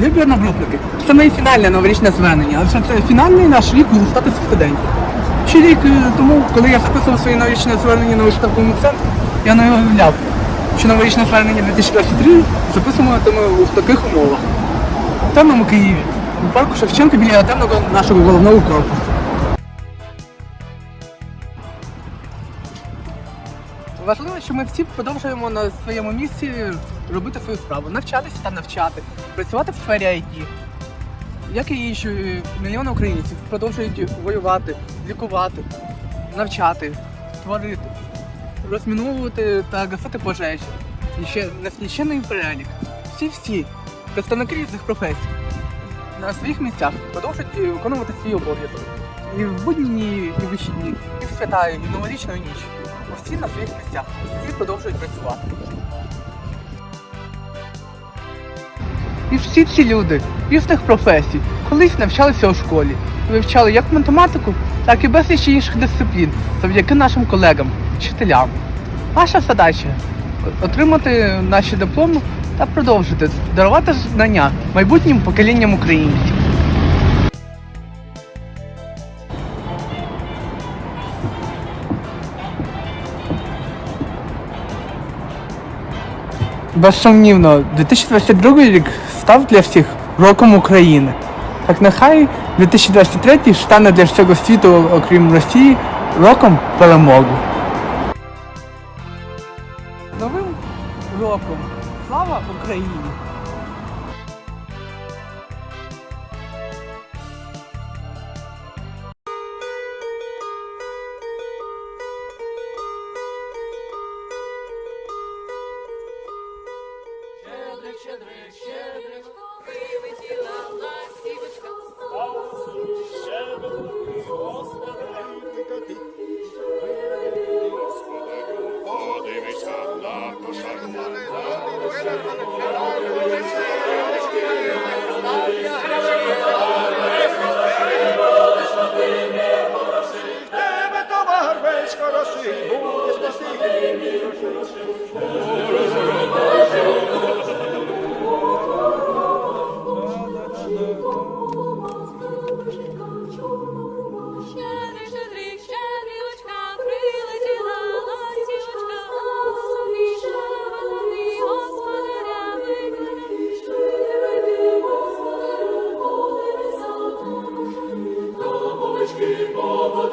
Любі одногрупники. Це моє фінальне новорічне звернення, але це фінальний наш рік у статусі студентів. Ще рік е, тому, коли я записував своє новорічне звернення на виставковому центрі, я не уявляв, що новорічне звернення 2023 записуватиме у таких умовах. В темному Києві, у парку Шевченка біля темного нашого головного корпусу. Важливо, що ми всі продовжуємо на своєму місці робити свою справу, навчатися та навчати, працювати в сфері IT. Як і інші мільйони українців продовжують воювати, лікувати, навчати, творити, розміновувати та гасити пожежі. Ще нескінченний перелік. Всі-всі представники різних професій на своїх місцях продовжують виконувати свій обов'язок. І в будні, і в вихідні, і в свята, і в новорічну ніч. Усі на своїх місцях, всі продовжують працювати. І всі ці люди різних професій колись навчалися у школі вивчали як математику, так і безліч інших дисциплін завдяки нашим колегам, вчителям. Наша задача отримати наші дипломи та продовжити дарувати знання майбутнім поколінням українців. Безсумнівно, 2022 рік став для всіх роком України. Так нехай 2023 стане для всього світу, окрім Росії, роком перемоги. Новим роком! Слава Україні! Тебе товар весь хороший, будеш на світі.